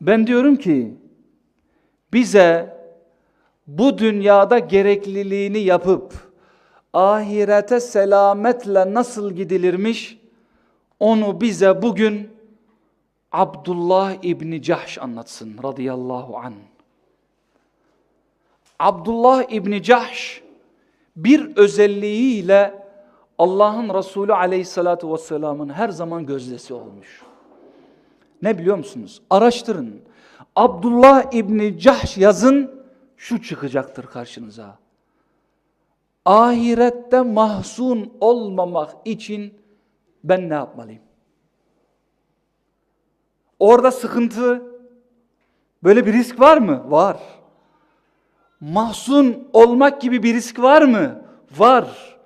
Ben diyorum ki bize bu dünyada gerekliliğini yapıp ahirete selametle nasıl gidilirmiş onu bize bugün Abdullah İbni Cahş anlatsın radıyallahu an. Abdullah İbni Cahş bir özelliğiyle Allah'ın Resulü aleyhissalatu vesselamın her zaman gözdesi olmuş. Ne biliyor musunuz? Araştırın. Abdullah İbni Cahş yazın şu çıkacaktır karşınıza. Ahirette mahzun olmamak için ben ne yapmalıyım? Orada sıkıntı, böyle bir risk var mı? Var. Mahzun olmak gibi bir risk var mı? Var.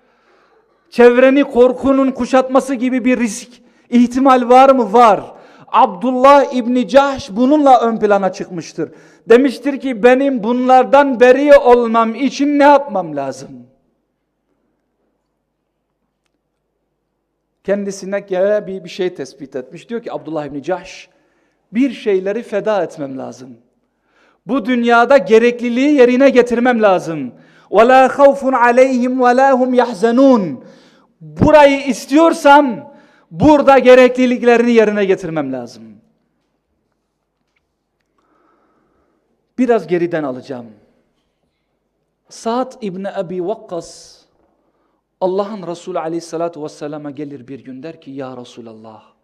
Çevreni korkunun kuşatması gibi bir risk, ihtimal var mı? Var. Abdullah İbni Cahş bununla ön plana çıkmıştır. Demiştir ki benim bunlardan beri olmam için ne yapmam lazım? Kendisine göre bir, bir şey tespit etmiş. Diyor ki Abdullah İbni Cahş bir şeyleri feda etmem lazım. Bu dünyada gerekliliği yerine getirmem lazım. وَلَا خَوْفٌ عَلَيْهِمْ وَلَا هُمْ يَحْزَنُونَ Burayı istiyorsam burada gerekliliklerini yerine getirmem lazım. Biraz geriden alacağım. Sa'd İbni Ebi Vakkas Allah'ın Resulü aleyhissalatu vesselama gelir bir gün der ki ya Resulallah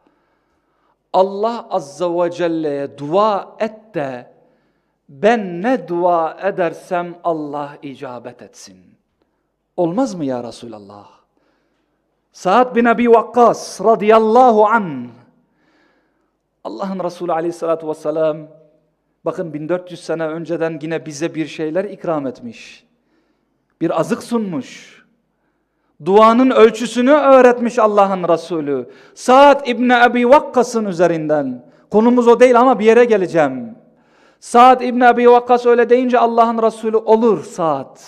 Allah azza ve celle'ye dua et de ben ne dua edersem Allah icabet etsin. Olmaz mı ya Resulallah? Sa'd bin Abi Vakkas radıyallahu an Allah'ın Resulü aleyhissalatu vesselam bakın 1400 sene önceden yine bize bir şeyler ikram etmiş. Bir azık sunmuş. Duanın ölçüsünü öğretmiş Allah'ın Resulü. Sa'd İbni Abi Vakkas'ın üzerinden. Konumuz o değil ama bir yere geleceğim. Sa'd İbni Abi Vakkas öyle deyince Allah'ın Resulü olur Sa'd.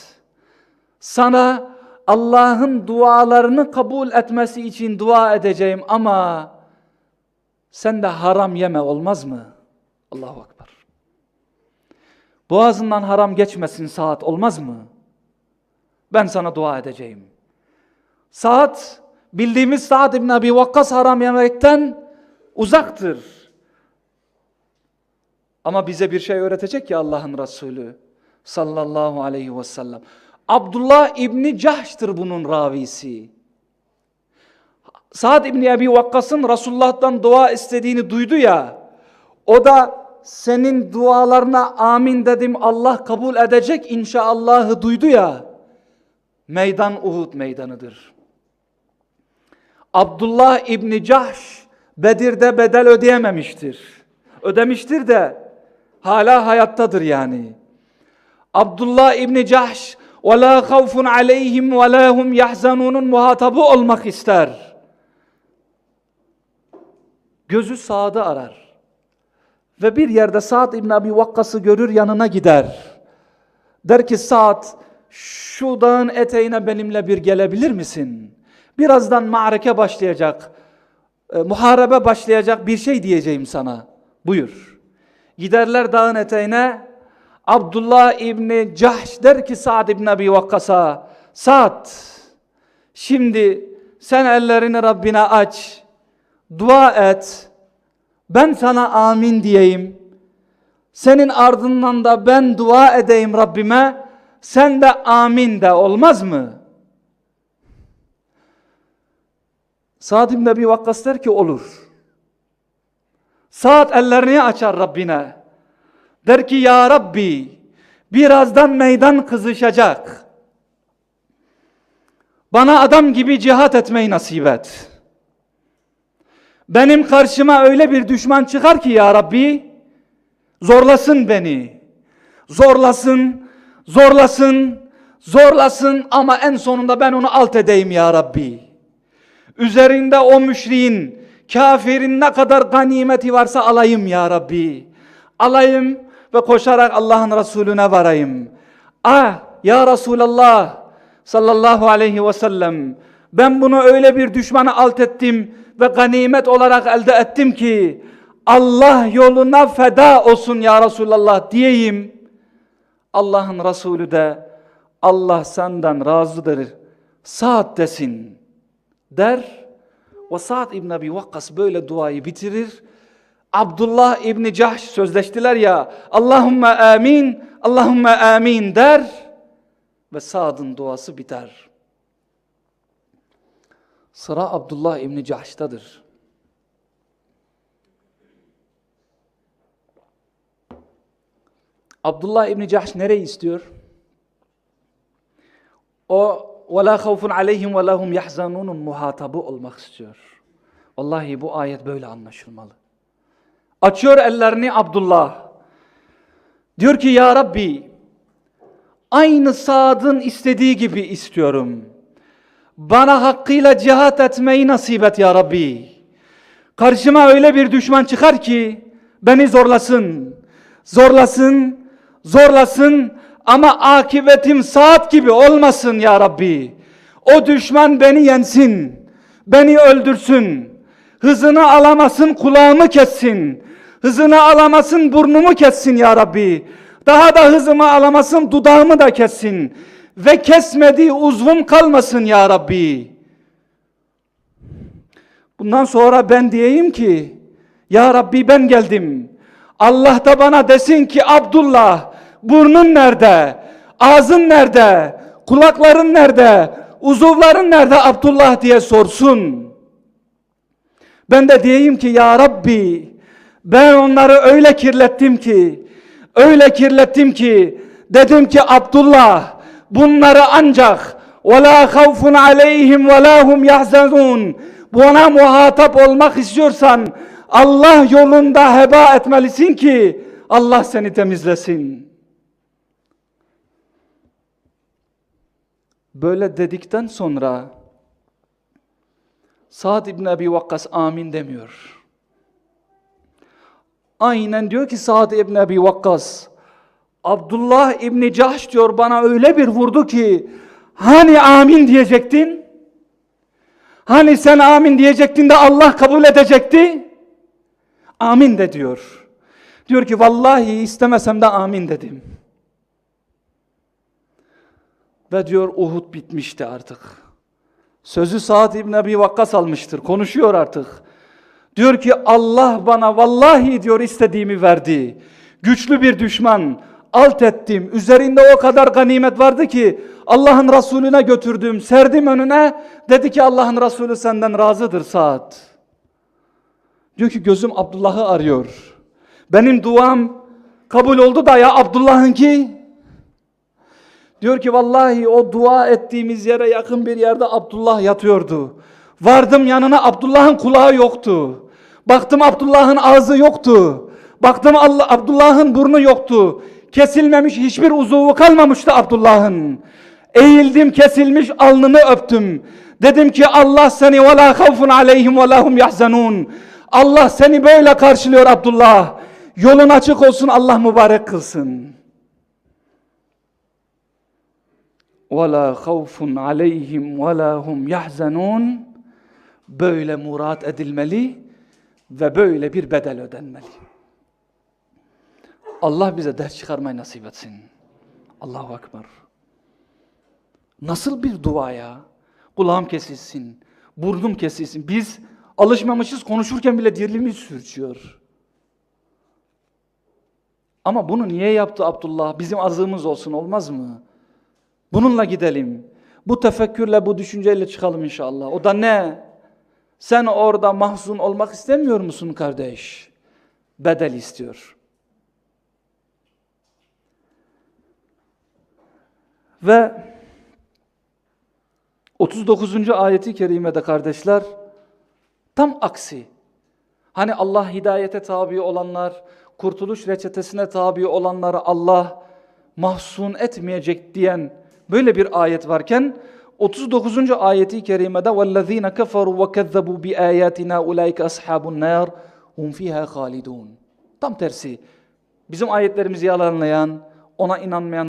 Sana Allah'ın dualarını kabul etmesi için dua edeceğim ama sen de haram yeme olmaz mı? Allahu Ekber. Boğazından haram geçmesin saat olmaz mı? Ben sana dua edeceğim. Saat bildiğimiz Sa'd ibn Abi Vakkas haram yemekten uzaktır. Ama bize bir şey öğretecek ya Allah'ın Resulü sallallahu aleyhi ve sellem. Abdullah İbni Cahş'tır bunun ravisi. Sa'd İbni Abi Vakkas'ın Resulullah'tan dua istediğini duydu ya, o da senin dualarına amin dedim Allah kabul edecek inşallahı duydu ya, meydan Uhud meydanıdır. Abdullah İbni Cahş Bedir'de bedel ödeyememiştir. Ödemiştir de hala hayattadır yani. Abdullah İbni Cahş ve la havfun aleyhim ve la hum yahzanunun muhatabı olmak ister. Gözü Saad'ı arar. Ve bir yerde Saad İbn Abi Vakkas'ı görür yanına gider. Der ki Saad şu dağın eteğine benimle bir gelebilir misin? Birazdan mağareke başlayacak. E, muharebe başlayacak bir şey diyeceğim sana. Buyur. Giderler dağın eteğine Abdullah İbni Cahş der ki Sa'd İbni Abi Vakkas'a Sa'd şimdi sen ellerini Rabbine aç. Dua et. Ben sana amin diyeyim. Senin ardından da ben dua edeyim Rabbime. Sen de amin de olmaz mı? Sa'd ibn Abi Vakkas der ki olur. Sa'd ellerini açar Rabbine. Der ki ya Rabbi birazdan meydan kızışacak. Bana adam gibi cihat etmeyi nasip et. Benim karşıma öyle bir düşman çıkar ki ya Rabbi zorlasın beni. Zorlasın, zorlasın, zorlasın ama en sonunda ben onu alt edeyim ya Rabbi. Üzerinde o müşriğin, kafirin ne kadar ganimeti varsa alayım ya Rabbi. Alayım ve koşarak Allah'ın Resulüne varayım. Ah ya Resulallah sallallahu aleyhi ve sellem ben bunu öyle bir düşmanı alt ettim ve ganimet olarak elde ettim ki Allah yoluna feda olsun ya Resulallah diyeyim. Allah'ın Resulü de Allah senden razıdır. Saat desin der. Ve Sa'd İbn Abi Vakkas böyle duayı bitirir. Abdullah İbni Cahş sözleştiler ya Allahümme amin, Allahümme amin der ve Sa'd'ın duası biter. Sıra Abdullah İbni Cahş'tadır. Abdullah İbni Cahş nereyi istiyor? O وَلَا خَوْفٌ عَلَيْهِمْ وَلَا هُمْ يَحْزَنُونَ muhatabı olmak istiyor. Vallahi bu ayet böyle anlaşılmalı. Açıyor ellerini Abdullah. Diyor ki ya Rabbi aynı Sad'ın istediği gibi istiyorum. Bana hakkıyla cihat etmeyi nasip et ya Rabbi. Karşıma öyle bir düşman çıkar ki beni zorlasın. Zorlasın, zorlasın ama akıbetim saat gibi olmasın ya Rabbi. O düşman beni yensin, beni öldürsün. Hızını alamasın, kulağımı kessin. Hızını alamasın, burnumu kessin ya Rabbi. Daha da hızımı alamasın, dudağımı da kessin. Ve kesmediği uzvum kalmasın ya Rabbi. Bundan sonra ben diyeyim ki, Ya Rabbi ben geldim. Allah da bana desin ki Abdullah, burnun nerede? Ağzın nerede? Kulakların nerede? Uzuvların nerede Abdullah diye sorsun. Ben de diyeyim ki ya Rabbi ben onları öyle kirlettim ki öyle kirlettim ki dedim ki Abdullah bunları ancak وَلَا خَوْفٌ عَلَيْهِمْ وَلَا هُمْ يَحْزَنُونَ Buna muhatap olmak istiyorsan Allah yolunda heba etmelisin ki Allah seni temizlesin. Böyle dedikten sonra Sa'd İbn Abi Vakkas amin demiyor. Aynen diyor ki Sa'd İbn Abi Vakkas Abdullah İbni Cahş diyor bana öyle bir vurdu ki hani amin diyecektin? Hani sen amin diyecektin de Allah kabul edecekti? Amin de diyor. Diyor ki vallahi istemesem de amin dedim. Ve diyor Uhud bitmişti artık. Sözü Sa'd İbn Abi Vakkas almıştır. Konuşuyor artık. Diyor ki Allah bana vallahi diyor istediğimi verdi. Güçlü bir düşman alt ettim. Üzerinde o kadar ganimet vardı ki Allah'ın Resulüne götürdüm. Serdim önüne. Dedi ki Allah'ın Resulü senden razıdır Sa'd. Diyor ki gözüm Abdullah'ı arıyor. Benim duam kabul oldu da ya Abdullah'ınki Diyor ki vallahi o dua ettiğimiz yere yakın bir yerde Abdullah yatıyordu. Vardım yanına Abdullah'ın kulağı yoktu. Baktım Abdullah'ın ağzı yoktu. Baktım Abdullah'ın burnu yoktu. Kesilmemiş hiçbir uzuvu kalmamıştı Abdullah'ın. Eğildim kesilmiş alnını öptüm. Dedim ki Allah seni ve la havfun aleyhim ve lahum yahzanun. Allah seni böyle karşılıyor Abdullah. Yolun açık olsun Allah mübarek kılsın. وَلَا خَوْفٌ عَلَيْهِمْ وَلَا هُمْ يَحْزَنُونَ Böyle murat edilmeli ve böyle bir bedel ödenmeli. Allah bize ders çıkarmayı nasip etsin. Allahu Ekber. Nasıl bir dua ya? Kulağım kesilsin, burnum kesilsin. Biz alışmamışız konuşurken bile dilimiz sürçüyor. Ama bunu niye yaptı Abdullah? Bizim azığımız olsun olmaz mı? Bununla gidelim. Bu tefekkürle, bu düşünceyle çıkalım inşallah. O da ne? Sen orada mahzun olmak istemiyor musun kardeş? Bedel istiyor. Ve 39. ayeti kerimede kardeşler tam aksi. Hani Allah hidayete tabi olanlar, kurtuluş reçetesine tabi olanları Allah mahzun etmeyecek diyen böyle bir ayet varken 39. ayeti kerimede وَالَّذ۪ينَ كَفَرُوا وَكَذَّبُوا بِآيَاتِنَا اُولَٰئِكَ أَصْحَابُ النَّارِ هُمْ فِيهَا خَالِدُونَ Tam tersi. Bizim ayetlerimizi yalanlayan, ona inanmayan